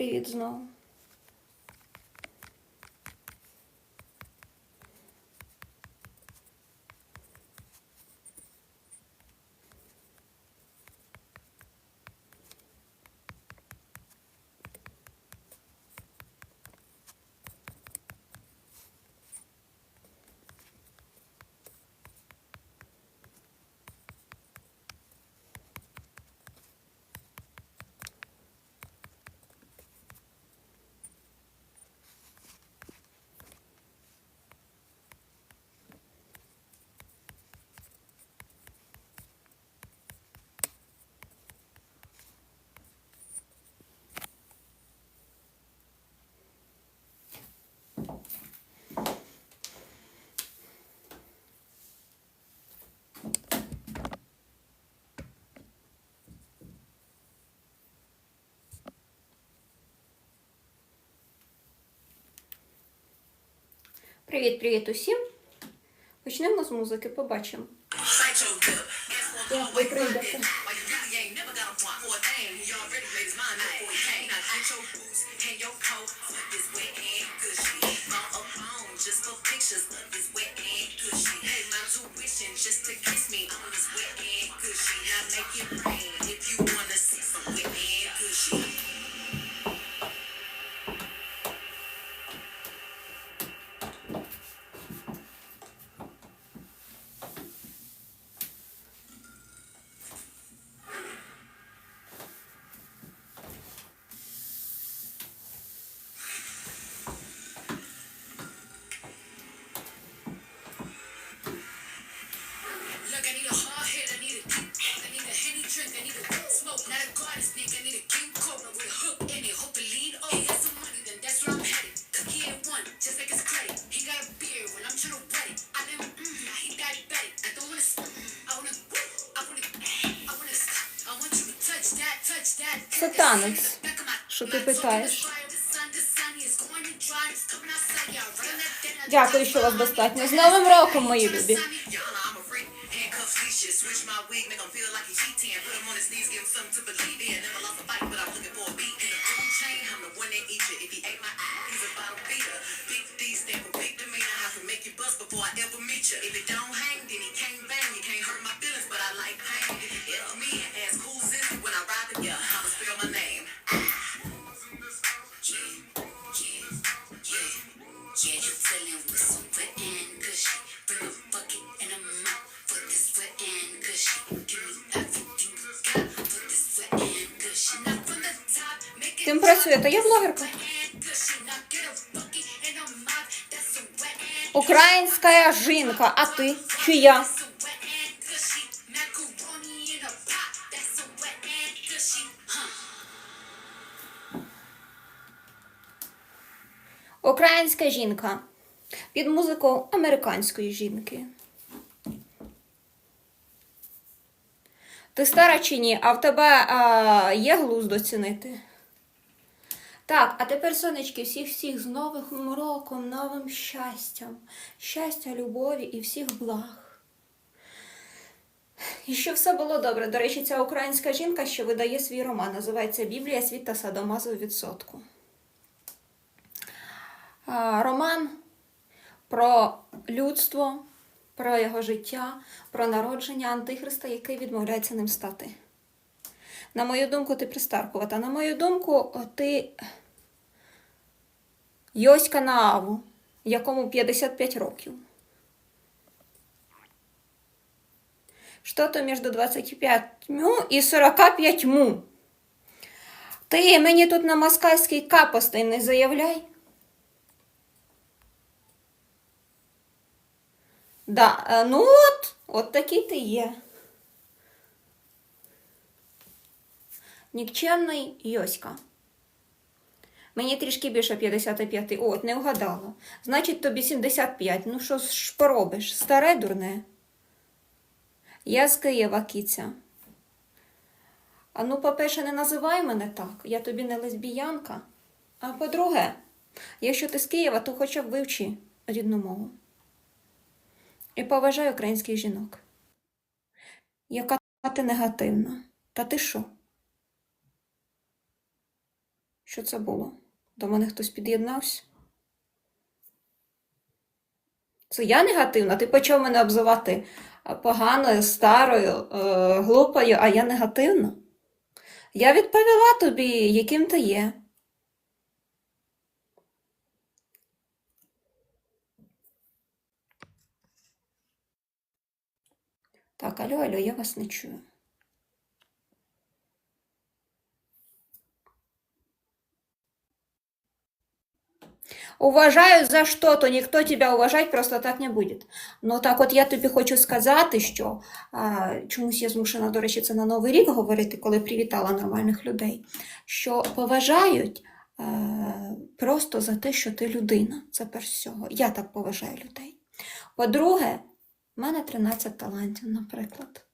Привіт знову. Привіт, привіт усім. Почнемо з музики, побачимо. Як ви прийдете. Just Це танець, що ти питаєш. Дякую, що вас достатньо. З Новим роком, мої любі. Switch my wig, make him feel like a G-10. Put him on his knees, give him something to believe in. Never lost a fight, but I'm looking for mop. працює, то я блогерка. Українська жінка, а ти? Чия? that's Українська жінка. Під музику американської жінки. Ти стара чи ні? А в тебе а, є глузд доцінити? Так, а тепер, сонечки, всіх всіх з Новим роком, новим щастям, щастя, любові і всіх благ. І щоб все було добре. До речі, ця українська жінка, що видає свій роман, називається Біблія світ та садомазу відсотку. Роман про людство, про його життя, про народження Антихриста, який відмовляється ним стати. На мою думку, ти пристаркувата. На мою думку, ти Йоська Нааву, якому 55 років. Що то між 25 і 45 му. Ти мені тут на москальський капостей не заявляй. Да, е, ну от, от такий ти є. Нікчемний Йоська. Мені трішки більше 55. От, не вгадала. Значить, тобі 75. Ну що ж поробиш? Старе дурне. Я з Києва, кіця. А ну, по-перше, не називай мене так. Я тобі не лесбіянка. А по-друге, якщо ти з Києва, то хоча б вивчи рідну мову і поважаю українських жінок. Яка ти негативна? Та ти що? Що це було? До мене хтось під'єднався? Це я негативна? Ти почав мене обзивати е, поганою, старою, е, глупою, а я негативна? Я відповіла тобі, яким ти є. Так, алло, алло, я вас не чую. Уважаю за что-то, никто тебя уважать просто так не будет. Ну так от я тобі хочу сказати, що а, чомусь я змушена, до речі, це на Новий рік говорити, коли привітала нормальних людей, що поважають а, просто за те, що ти людина. Це перш всього. Я так поважаю людей. По-друге, у мене 13 талантів, наприклад.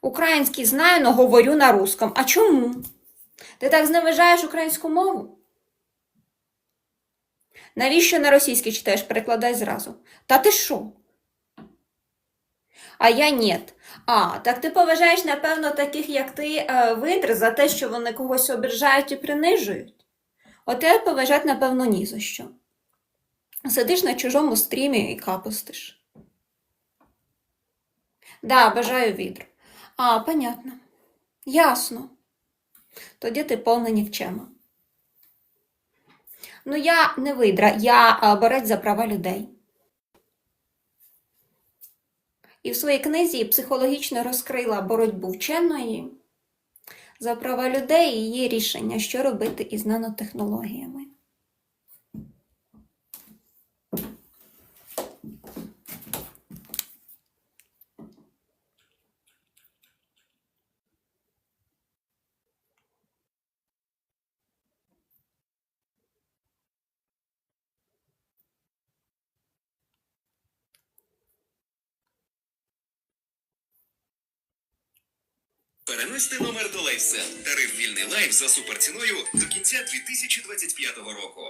Український знаю, але говорю на русском. А чому? Ти так зневажаєш українську мову? Навіщо на російській читаєш? Перекладай зразу. Та ти що? А я ні. А, так ти поважаєш, напевно, таких, як ти, е, видр за те, що вони когось ображають і принижують. От я поважати, напевно, ні за що. Сидиш на чужому стрімі і капустиш. Да, бажаю відру. А, понятно. Ясно. Тоді ти повна нікчема. Ну, я не видра, я е, борець за права людей. І в своїй книзі психологічно розкрила боротьбу вченої за права людей і її рішення, що робити із нанотехнологіями. Перенести номер до LifeSell. Тариф вільний лайф за суперціною до кінця 2025 року.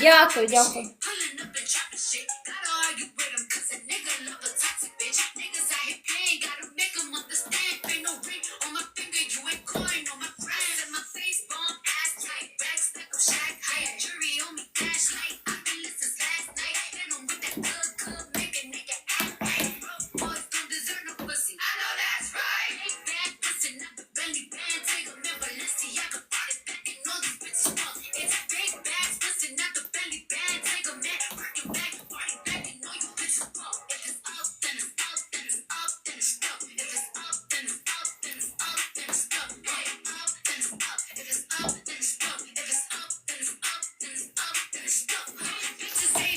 Дякую, дякую. Çizim.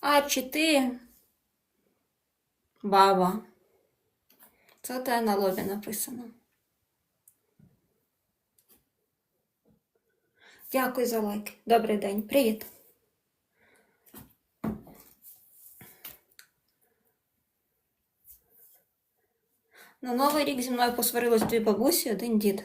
А чи ти баба? Це те на лобі написано. Дякую за лайк. Добрий день. Привіт. На новий рік зі мною посварились дві бабусі, один дід.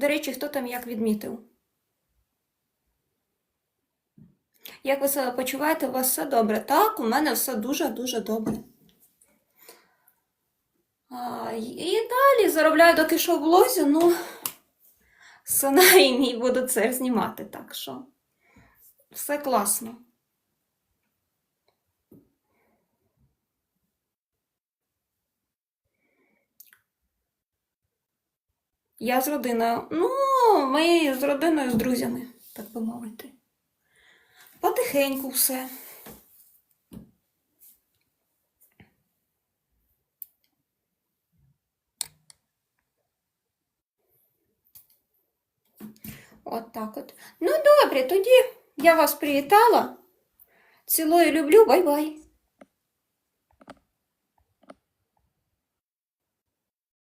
До речі, хто там як відмітив? Як ви себе почуваєте? У вас все добре? Так, у мене все дуже-дуже добре. А, і далі заробляю доки що в блозі, ну, сценарій мій буду це знімати, так що все класно. Я з родиною. Ну, ми з родиною, з друзями, так би мовити. Потихеньку все. От так от. Ну, добре, тоді я вас привітала. Цілую, люблю, бай-бай.